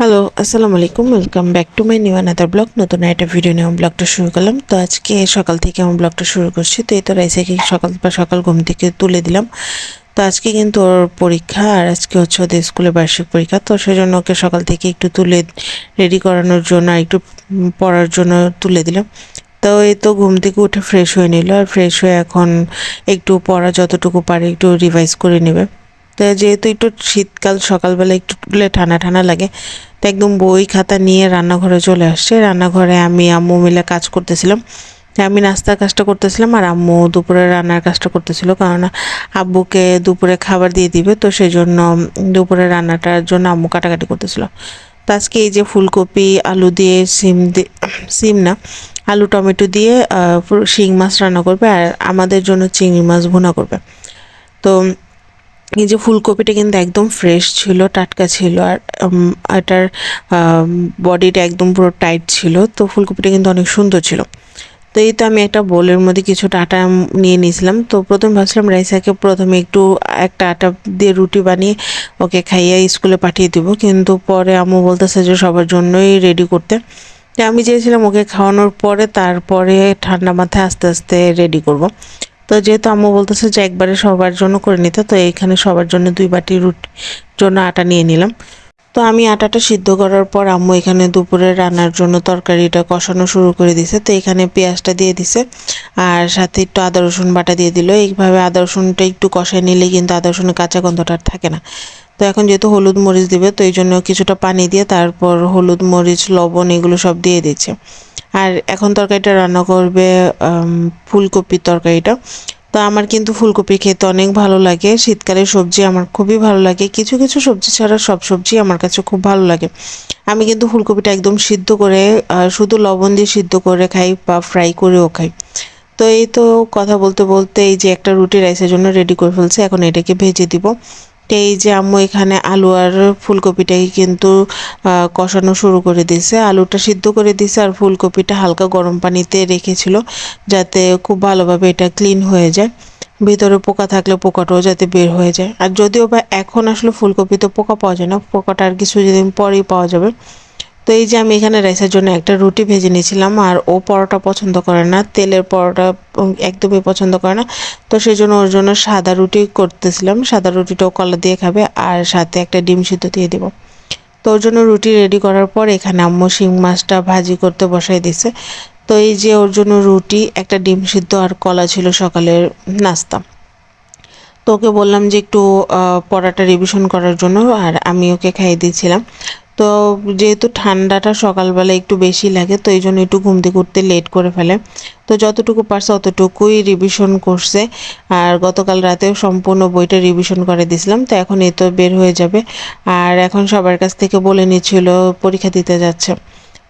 Hello আসসালামু আলাইকুম welcome back to my new another blog নতুন একটা ভিডিও নিয়ে আমি ব্লগটা শুরু করলাম। তো আজকে সকাল থেকে আমি ব্লগটা শুরু করছি। তো এই তো রাইসাকে সকাল বা সকাল ঘুম থেকে তুলে দিলাম। তো আজকে কিন্তু ওর পরীক্ষা আর আজকে হচ্ছে ওদের স্কুলে বার্ষিক পরীক্ষা। তো সেজন্য ওকে সকাল থেকে একটু তুলে রেডি করানোর জন্য আর একটু পড়ার জন্য তুলে দিলাম। তো এই তো ঘুম থেকে উঠে ফ্রেশ হয়ে নিল। আর ফ্রেশ হয়ে এখন একটু পড়া যতটুকু পারে একটু রিভাইজ করে নেবে। যেহেতু একটু শীতকাল, সকালবেলা একটু ঠান্ডা ঠান্ডা লাগে, তো একদম বই খাতা নিয়ে রান্নাঘরে চলে আসছে। রান্নাঘরে আমি আম্মু মিলে কাজ করতেছিলাম। আমি নাস্তার কাজটা করতেছিলাম আর আম্মু দুপুরে রান্নার কাজটা করতেছিল। কারণ আব্বুকে দুপুরে খাবার দিয়ে দিবে, তো সেই জন্য দুপুরে রান্নাটার জন্য আম্মু কাটাকাটি করতেছিল। তো আজকে এই যে ফুলকপি, আলু দিয়ে সিম দিয়ে সিম না, আলু টমেটো দিয়ে শিং মাছ রান্না করবে আর আমাদের জন্য চিংড়ি মাছ ভুনা করবে। তো এই যে ফুলকপিটা কিন্তু একদম ফ্রেশ ছিল, টাটকা ছিল আর এটার বডিটা একদম পুরো টাইট ছিল, তো ফুলকপিটা কিন্তু অনেক সুন্দর ছিল। তো এই তো আমি একটা বোলের মধ্যে কিছুটা আটা নিয়ে নিয়েছিলাম, তো প্রথম ভাবছিলাম রাইসাকে প্রথমে একটু একটা আটা দিয়ে রুটি বানিয়ে ওকে খাইয়ে স্কুলে পাঠিয়ে দেবো, কিন্তু পরে আম্মু বলতেছে যে সবার জন্যই রেডি করতে। আমি চেয়েছিলাম ওকে খাওয়ানোর পরে তারপরে ঠান্ডা মাথায় আস্তে আস্তে রেডি করব। তো যেহেতু আম্মু বলতেছে যে একবারে সবার জন্য করে নিতে, তো এইখানে সবার জন্য দুই বাটি রুটি জন্য আটা নিয়ে নিলাম। তো আমি আটাটা সিদ্ধ করার পর আম্মু এখানে দুপুরে রান্নার জন্য তরকারিটা কষানো শুরু করে দিছে। তো এখানে পেঁয়াজটা দিয়ে দিছে আর সাথে একটু আদা রসুন বাটা দিয়ে দিল। এইভাবে আদা রসুনটা একটু কষায় নিলে কিন্তু আদা রসুনের কাঁচা গন্ধটা আর থাকে না। তো এখন যেহেতু হলুদ মরিচ দিবে, তো এই জন্য কিছুটা পানি দিয়ে তারপর হলুদ মরিচ, লবণ এগুলো সব দিয়ে দিচ্ছে। আর এখন তরকারিটা রান্না করবে ফুলকপির তরকারিটা। তো আমার কিন্তু ফুলকপি খেতে অনেক ভালো লাগে। শীতকালের সবজি আমার খুবই ভালো লাগে। কিছু কিছু সবজি ছাড়া সব সবজি আমার কাছে খুব ভালো লাগে। আমি কিন্তু ফুলকপিটা একদম সিদ্ধ করে শুধু লবণ দিয়ে সিদ্ধ করে খাই বা ফ্রাই করেও খাই। তো এই তো কথা বলতে বলতে এই যে একটা রুটি রাইসের জন্য রেডি করে ফেলছে, এখন এটাকে ভেজে দিব। এই যে আম্মু এখানে আলু আর ফুলকপিটাকে কিন্তু কষানো শুরু করে দিছে আলুটা সিদ্ধ করে দিছে আর ফুলকপিটা হালকা গরম পানিতে রেখেছিল যাতে খুব ভালোভাবে এটা ক্লিন হয়ে যায়। ভিতরে পোকা থাকলে পোকাটাও যাতে বের হয়ে যায়। আর যদিও বা এখন আসলে ফুলকপিতে পোকা পাওয়া যায় না, পোকাটা আর কিছুদিন পরেই পাওয়া যাবে। তো এই যে আমি এখানে রাইসের জন্য একটা রুটি ভেজে নিয়েছিলাম, আর ও পরোটা পছন্দ করে না, তেলের পরোটা একদমই পছন্দ করে না। তো সেই জন্য ওর জন্য সাদা রুটি করতেছিলাম, সাদা রুটিটাও কলা দিয়ে খাবে, আর সাথে একটা ডিম সিদ্ধ দিয়ে দিব। তো ওর জন্য রুটি রেডি করার পর এখানে আম্মু শিং মাছটা ভাজি করতে বসাই দিছে। তো এই যে ওর জন্য রুটি, একটা ডিম সিদ্ধ আর কলা ছিল সকালের নাস্তা। তো ওকে বললাম যে একটু পড়াটা রিভিশন করার জন্য, আর আমি ওকে খাইয়ে দিয়েছিলাম। তো যেহেতু ঠান্ডাটা সকালবেলা একটু বেশি লাগে, তো এই জন্য একটু ঘুম থেকে উঠতে লেট করে ফেলে। তো যতটুকু পারছে অতটুকুই রিভিশন করছে। আর গতকাল রাতেও সম্পূর্ণ বইটা রিভিশন করে দিয়েছিলাম, তো এখন এ তো বের হয়ে যাবে। আর এখন সবার কাছ থেকে বলে নিচ্ছিল, পরীক্ষা দিতে যাচ্ছে।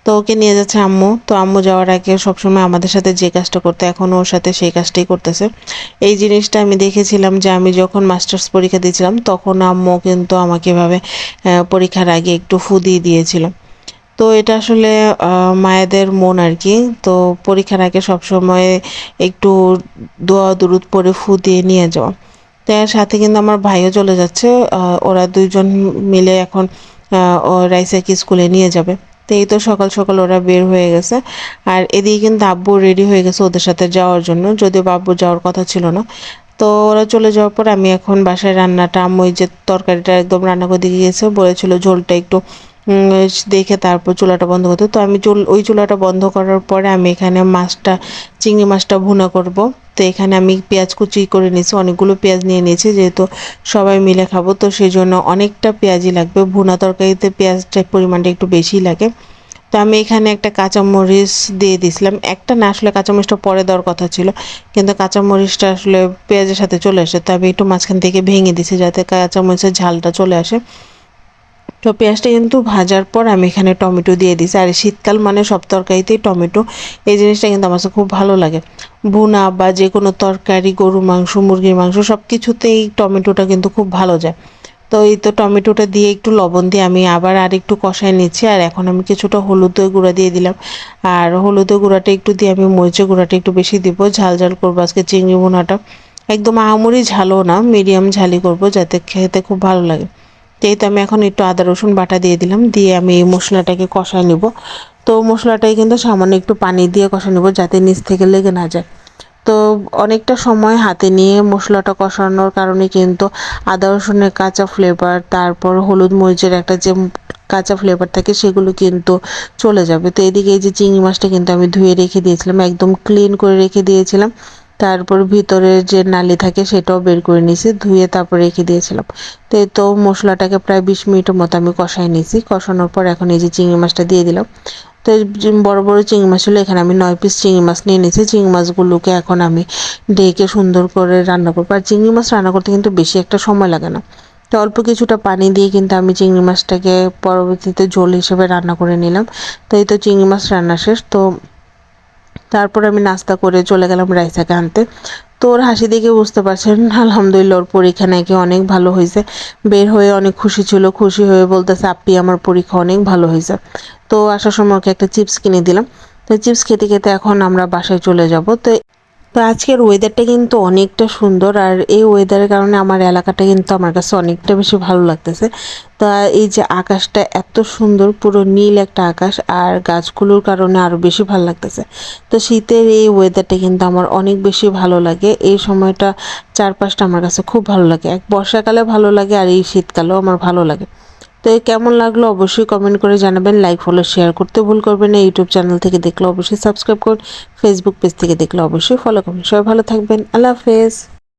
তো ওকে নিয়ে যাচ্ছে আম্মু। তো আম্মু যাওয়ার আগে সবসময় আমাদের সাথে যে কাজটা করতে, এখন ওর সাথে সেই কাজটাই করতেছে। এই জিনিসটা আমি দেখেছিলাম যে আমি যখন মাস্টার্স পরীক্ষা দিয়েছিলাম, তখন আম্মু কিন্তু আমাকে এভাবে পরীক্ষার আগে একটু ফু দিয়ে দিয়েছিল। তো এটা আসলে মায়েদের মন আর কি। তো পরীক্ষার আগে সবসময় একটু দোয়া দুরুদ পরে ফু দিয়ে নিয়ে যাওয়া। তো এর সাথে কিন্তু আমার ভাইও চলে যাচ্ছে। ওরা দুইজন মিলে এখন রাইসাকে স্কুলে নিয়ে যাবে। তো এই তো সকাল সকাল ওরা বের হয়ে গেছে। আর এদিকে কিন্তু আব্বু রেডি হয়ে গেছে ওদের সাথে যাওয়ার জন্য, যদিও বাব্বু যাওয়ার কথা ছিল না। তো ওরা চলে যাওয়ার পর আমি এখন বাসায় রান্নাটা আমি যে তরকারিটা একদম রান্না করে দিয়ে গিয়েছে, বলেছিল ঝোলটা একটু দেখে তারপর চুলাটা বন্ধ করতে তো আমি চুল, ওই চুলাটা বন্ধ করার পরে আমি এখানে মাছটা, চিংড়ি মাছটা ভুনা করব। তো এখানে আমি পেঁয়াজ কুচি করে নিয়েছি, অনেকগুলো পেঁয়াজ নিয়ে নিয়েছি, যেহেতু সবাই মিলে খাব। তো সেই জন্য অনেকটা পেঁয়াজই লাগবে। ভুনা তরকারিতে পেঁয়াজটার পরিমাণটা একটু বেশি লাগে। তো আমি এখানে একটা কাঁচামরিচ দিয়ে দিয়েছিলাম। একটা না আসলে কাঁচামরিচটা পরে দেওয়ার কথা ছিল, কিন্তু কাঁচামরিচটা আসলে পেঁয়াজের সাথে চলে আসে। তো আমি একটু মাঝখান থেকে ভেঙে দিয়েছি যাতে কাঁচামরিচের ঝালটা চলে আসে। তো পেঁয়াজটা কিন্তু ভাজার পর আমি এখানে টমেটো দিয়ে দিছি। আর শীতকাল মানে সব তরকারিতেই টমেটো। এই জিনিসটা কিন্তু আমার খুব ভালো লাগে। ভুনা বা যে কোনো তরকারি গরু মাংস, মুরগির মাংস সব কিছুতেই টমেটোটা কিন্তু খুব ভালো যায়। তো এই তো টমেটোটা দিয়ে একটু লবণ দিয়ে আমি আবার আর একটু কষায় নিচ্ছি। আর এখন আমি কিছুটা হলুদের গুঁড়া দিয়ে দিলাম। আর হলুদের গুঁড়াটা একটু দিয়ে আমি মরিচের গুঁড়াটা একটু বেশি দিব। ঝাল ঝাল করব আজকে চিংড়ি ভুনাটা। একদম আহামরি ঝালও না, মিডিয়াম ঝালি করব যাতে খেতে খুব ভালো লাগে। তো আমি এখন একটু আদা, রসুন বাটা দিয়ে দিলাম, দিয়ে আমি এই মশলাটাকে কষায় নিব। তো মশলাটাই কিন্তু সামান্য একটু পানি দিয়ে কষা নেব যাতে নিচ থেকে লেগে না যায়। তো অনেকটা সময় হাতে নিয়ে মশলাটা কষানোর কারণে কিন্তু আদা, রসুনের কাঁচা ফ্লেভার তারপর হলুদ মরিচের একটা যে কাঁচা ফ্লেভার থাকে সেগুলো কিন্তু চলে যাবে। তো এদিকে এই যে চিংড়ি মাছটা কিন্তু আমি ধুয়ে রেখে দিয়েছিলাম, একদম ক্লিন করে রেখে দিয়েছিলাম। তারপর ভিতরের যে নালি থাকে সেটাও বের করে নিয়েছি, ধুয়ে তারপর রেখে দিয়েছিলাম। তো এই তো মশলাটাকে প্রায় বিশ মিনিটের মতো আমি কষাই নিয়েছি। কষানোর পর এখন এই যে চিংড়ি মাছটা দিয়ে দিলাম। তো বড় বড় চিংড়ি মাছ হলো এখানে আমি নয় পিস চিংড়ি মাছ নিয়ে নিয়েছি। চিংড়ি মাছগুলোকে এখন আমি ডেকে সুন্দর করে রান্না করব। আর চিংড়ি মাছ রান্না করতে কিন্তু বেশি একটা সময় লাগে না। তো অল্প কিছুটা পানি দিয়ে কিন্তু আমি চিংড়ি মাছটাকে পরবর্তীতে ঝোল হিসেবে রান্না করে নিলাম। তো এই তো চিংড়ি মাছ রান্না শেষ। তো তারপর আমি নাস্তা করে চলে গেলাম রাইসাকে আনতে। তো ওর হাসি দেখে বুঝতে পারছেন, আলহামদুলিল্লাহ ওর পরীক্ষা নাকি অনেক ভালো হয়েছে। বের হয়ে অনেক খুশি ছিল, খুশি হয়ে বলতেছে, আপনি আমার পরীক্ষা অনেক ভালো হয়েছে। তো আসার সময় ওকে একটা চিপস কিনে দিলাম। তো চিপস খেতে খেতে এখন আমরা বাসায় চলে যাব। তো তো আজকের ওয়েদারটা কিন্তু অনেকটা সুন্দর আর এই ওয়েদারের কারণে আমার এলাকাটা কিন্তু আমার কাছে অনেকটা বেশি ভালো লাগতেছে। তা এই যে আকাশটা এত সুন্দর, পুরো নীল একটা আকাশ আর গাছগুলোর কারণে আরও বেশি ভালো লাগতেছে। তো শীতের এই ওয়েদারটা কিন্তু আমার অনেক বেশি ভালো লাগে। এই সময়টা চারপাশটা আমার কাছে খুব ভালো লাগে। এক বর্ষাকালে ভালো লাগে আর এই শীতকালেও আমার ভালো লাগে। তো কেমন লাগল অবশ্যই কমেন্ট করে জানাবেন লাইক ফলো শেয়ার করতে ভুল করবেন না। ইউটিউব চ্যানেল থেকে দেখলে অবশ্যই সাবস্ক্রাইব করুন ফেসবুক পেজ থেকে দেখলে অবশ্যই ফলো করুন। সবাই ভালো থাকবেন। আল্লাহ হাফেজ।